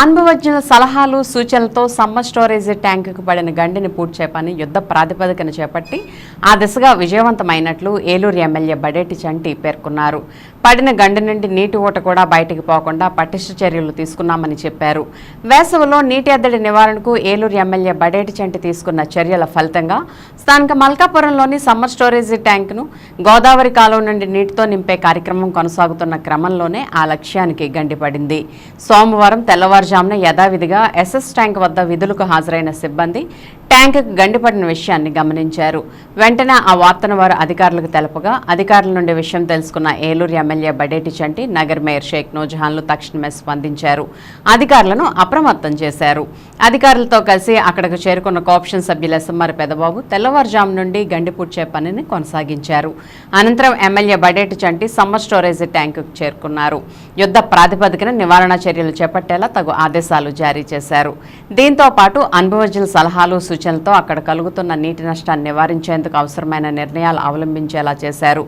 అనుభవజ్ఞుల సలహాలు సూచనలతో summer storage ట్యాంకుకు పడిన గండిని పూడ్చే పని యుద్ధ ప్రాతిపదికన చేపట్టి ఆ దిశగా విజయవంతమైనట్లు ఏలూరు ఎమ్మెల్యే బడేటి చంటి పేర్కొన్నారు. పడిన గండి నుండి నీటి ఊట కూడా బయటికి పోకుండా పటిష్ట చర్యలు తీసుకున్నామని చెప్పారు. వేసవిలో నీటి ఎద్దడి నివారణకు ఏలూరు ఎమ్మెల్యే బడేటి చంటి తీసుకున్న చర్యల ఫలితంగా స్థానిక మల్కాపురంలోని సమ్మర్ స్టోరేజ్ ట్యాంకును గోదావరి కాలువ నుండి నీటితో నింపే కార్యక్రమం కొనసాగుతున్న క్రమంలోనే ఆ లక్ష్యానికి గండిపడింది. సోమవారం తెల్లవారు తెల్లవారుజామున యథావిధిగా ఎస్ఎస్ ట్యాంక్ వద్ద విధులకు హాజరైన సిబ్బంది ట్యాంకుకు గండిపడిన విషయాన్ని గమనించారు. వెంటనే ఆ వార్తను వారు అధికారులకు తెలపగా అధికారుల నుండి విషయం తెలుసుకున్న ఏలూరు ఎమ్మెల్యే బడేటి చంటి నగర్ మేయర్ షేక్ నూజహాన్లు తక్షణమే స్పందించారు. అధికారులను అప్రమత్తం చేశారు. అధికారులతో కలిసి అక్కడకు చేరుకున్న కోఆప్షన్ సభ్యుల ఎస్ఎంఆర్ పెదబాబు తెల్లవారుజాము నుండి గండిపూడ్చే పనిని కొనసాగించారు. అనంతరం MLA Badeti Chanti summer storage ట్యాంకుకు చేరుకున్నారు. యుద్ధ ప్రాతిపదికన నివారణ చర్యలు చేపట్టేలా తగు ఆదేశాలు జారీ చేశారు. దీంతో పాటు అనుభవజ్ఞుల సలహాలు సూచనలతో అక్కడ కలుగుతున్న నీటి నష్టాన్ని నివారించేందుకు అవసరమైన నిర్ణయాలు అవలంబించేలా చేశారు.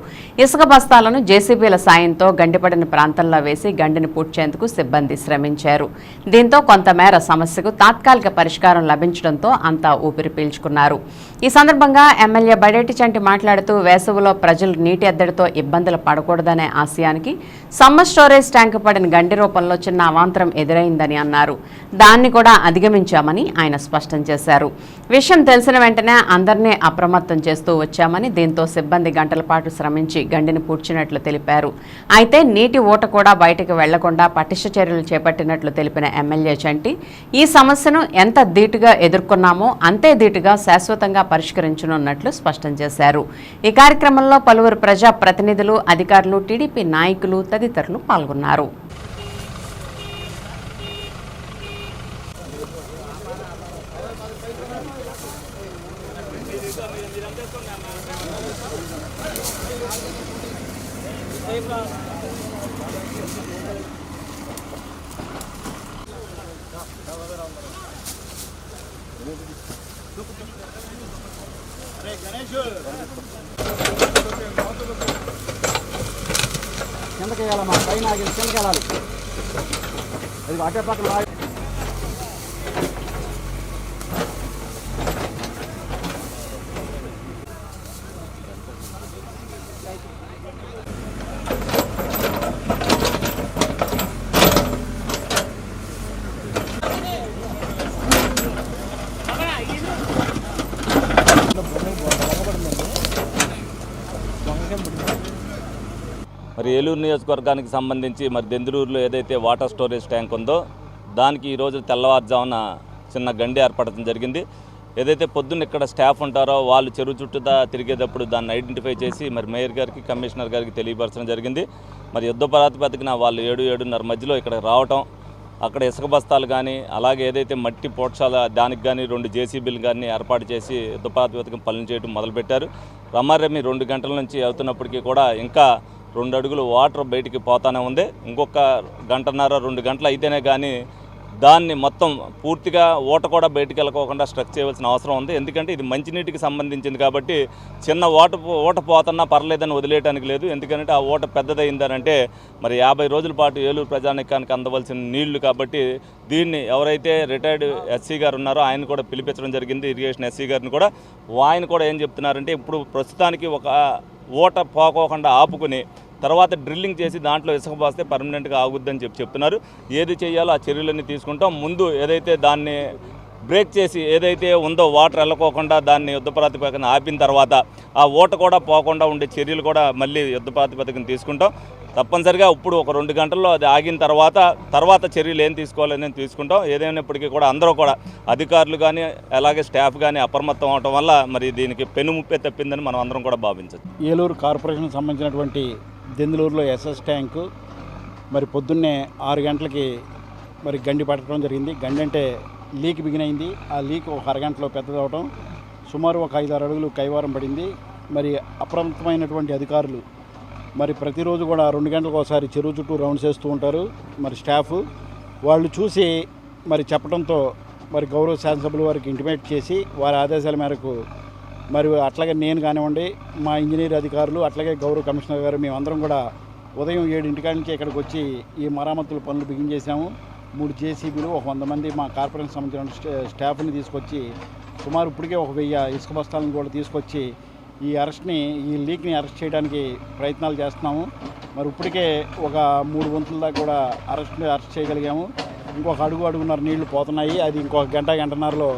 ఇసుక బస్తాలను జేసీబీల సాయంతో గండిపడిన ప్రాంతంలో వేసి గండిని పూడ్చేందుకు సిబ్బంది శ్రమించారు. దీంతో కొంతమేర సమస్యకు తాత్కాలిక పరిష్కారం లభించడంతో అంతా ఊపిరి పీల్చుకున్నారు. ఈ సందర్భంగా ఎమ్మెల్యే బడేటి చంటి మాట్లాడుతూ వేసవిలో ప్రజలు నీటి ఎద్దడితో ఇబ్బందులు పడకూడదనే ఆశయానికి సమ్మర్ స్టోరేజ్ ట్యాంకు పడిన గండి రూపంలో చిన్న అవాంతరం ఎదురైందని అన్నారు. దాన్ని కూడా అధిగమించామని ఆయన స్పష్టం చేశారు. విషయం తెలిసిన వెంటనే అందరినీ అప్రమత్తం చేస్తూ వచ్చామని దీంతో సిబ్బంది గంటల పాటు శ్రమించి గండిని పూడ్చినట్లు తెలిపారు. అయితే నీటి ఊట కూడా బయటకు వెళ్ళకుండా పటిష్ట చర్యలు చేపట్టినట్లు తెలిపిన ఎమ్మెల్యే చంటి ఈ సమస్యను ఎంత ధీటుగా ఎదుర్కొన్నామో అంతే ధీటుగా శాశ్వతంగా పరిష్కరించనున్నట్లు స్పష్టం చేశారు. ఈ కార్యక్రమంలో పలువురు ప్రజా ప్రతినిధులు అధికారులు టీడీపీ నాయకులు తదితరులు పాల్గొన్నారు. కిందకి వెళ్ళాలమ్మా పైన ఆగింది కిందకి వెళ్ళాలి అది అటే పక్కన మరి ఏలూరు నియోజకవర్గానికి సంబంధించి మరి దెందులూరులో ఏదైతే వాటర్ స్టోరేజ్ ట్యాంక్ ఉందో దానికి ఈరోజు తెల్లవారుజామున చిన్న గండి ఏర్పడటం జరిగింది. ఏదైతే పొద్దున్న ఇక్కడ స్టాఫ్ ఉంటారో వాళ్ళు చెరువు చుట్టూతా తిరిగేటప్పుడు దాన్ని ఐడెంటిఫై చేసి మరి మేయర్ గారికి కమిషనర్ గారికి తెలియపరచడం జరిగింది. మరి యుద్ధ ప్రాతిపదికన వాళ్ళు ఏడు ఏడున్నర మధ్యలో ఇక్కడ రావటం అక్కడ ఇసుక బస్తాలు కానీ అలాగే ఏదైతే మట్టి పోక్షాల దానికి కానీ రెండు జేసీబీలు కానీ ఏర్పాటు చేసి యుద్ధ ప్రాతిపదికన పనులు చేయడం మొదలుపెట్టారు. రమారమి రెండు గంటల నుంచి అవుతున్నప్పటికీ కూడా ఇంకా రెండు అడుగులు వాటర్ బయటికి పోతానే ఉంది. ఇంకొక గంటన్నర రెండు గంటలు అయితేనే కానీ దాన్ని మొత్తం పూర్తిగా ఓట కూడా బయటికి వెళ్ళకోకుండా స్ట్రక్ చేయవలసిన అవసరం ఉంది. ఎందుకంటే ఇది మంచినీటికి సంబంధించింది కాబట్టి చిన్న ఓట ఊట పోతున్నా పర్లేదని వదిలేయడానికి లేదు. ఎందుకంటే ఆ ఓట పెద్దదైందనంటే మరి యాభై రోజుల పాటు ఏలూరు ప్రజానికానికి అందవలసిన నీళ్ళు కాబట్టి దీన్ని ఎవరైతే రిటైర్డ్ ఎస్సీ గారు ఉన్నారో ఆయన కూడా పిలిపించడం జరిగింది. ఇరిగేషన్ ఎస్సీ గారిని కూడా. ఆయన కూడా ఏం చెప్తున్నారంటే ఇప్పుడు ప్రస్తుతానికి ఒక ఓట పోకోకుండా ఆపుకుని తర్వాత డ్రిల్లింగ్ చేసి దాంట్లో ఇసుక పాస్తే పర్మనెంట్గా ఆగుద్దని చెప్పి చెప్తున్నారు. ఏది చేయాలో ఆ చర్యలన్నీ తీసుకుంటాం. ముందు ఏదైతే దాన్ని బ్రేక్ చేసి ఏదైతే ఉందో వాటర్ వెళ్ళకోకుండా దాన్ని యుద్ధ ప్రాతిపదికన ఆపిన తర్వాత ఆ ఓట కూడా పోకుండా ఉండే చర్యలు కూడా మళ్ళీ యుద్ధ ప్రాతిపదికన తీసుకుంటాం. తప్పనిసరిగా ఇప్పుడు ఒక రెండు గంటల్లో అది ఆగిన తర్వాత తర్వాత చర్యలు ఏం తీసుకోవాలని తీసుకుంటాం. ఏదైనప్పటికీ కూడా అందరూ కూడా అధికారులు కానీ అలాగే స్టాఫ్ కానీ అప్రమత్తం అవటం వల్ల మరి దీనికి పెను ముప్పే తప్పిందని మనం అందరం కూడా భావించచ్చు ఏలూరు కార్పొరేషన్ సంబంధించినటువంటి దెందులూరులో ఎస్ఎస్ ట్యాంకు. మరి పొద్దున్నే ఆరు గంటలకి మరి గండి పట్టడం జరిగింది. గండి అంటే లీక్ బిగినైంది ఆ లీక్ ఒక అరగంటలో పెద్దదవటం సుమారు ఒక ఐదు ఆరు అడుగులు కైవారం పడింది. మరి అప్రమత్తమైనటువంటి అధికారులు మరి ప్రతిరోజు కూడా రెండు గంటలకు ఒకసారి చెరువు చుట్టూ రౌండ్స్ వేస్తూ ఉంటారు. మరి స్టాఫ్ వాళ్ళు చూసి మరి చెప్పడంతో మరి గౌరవ శాసనసభ్యులు వారికి ఇంటిమేట్ చేసి వారి ఆదేశాల మేరకు మరి అట్లాగే నేను కానివ్వండి మా ఇంజనీర్ అధికారులు అట్లాగే గౌరవ కమిషనర్ గారు మేమందరం కూడా ఉదయం ఏడింటికాడికి నుంచి ఇక్కడికి వచ్చి ఈ మరామతుల పనులు బిగిన్ చేశాము. మూడు జేసీబీలు ఒక వంద మంది మా కార్పొరేషన్ సంబంధించిన స్టాఫ్ని తీసుకొచ్చి సుమారు ఇప్పటికే ఒక వెయ్యి ఇసుక బస్తాలను కూడా తీసుకొచ్చి ఈ అరెస్ట్ని ఈ లీక్ని అరెస్ట్ చేయడానికి ప్రయత్నాలు చేస్తున్నాము. మరి ఇప్పటికే ఒక మూడు వంతుల దాకా కూడా అరెస్ట్ అరెస్ట్ చేయగలిగాము. ఇంకొక అడుగు అడుగున్నర నీళ్ళు పోతున్నాయి. అది ఇంకొక గంట గంటన్నరలో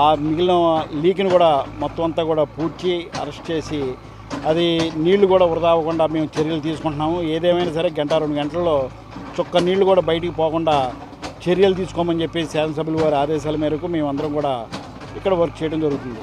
ఆ మిగిలిన లీక్ని కూడా మొత్తం అంతా కూడా పూడ్చి అరెస్ట్ చేసి అది నీళ్ళు కూడా వృధా అవ్వకుండా మేము చర్యలు తీసుకుంటున్నాము. ఏదేమైనా సరే గంట రెండు గంటల్లో చుక్క నీళ్ళు కూడా బయటికి పోకుండా చర్యలు తీసుకోమని చెప్పి శాసనసభ్యులు వారి ఆదేశాల మేరకు మేమందరం కూడా ఇక్కడ వర్క్ చేయడం జరుగుతుంది.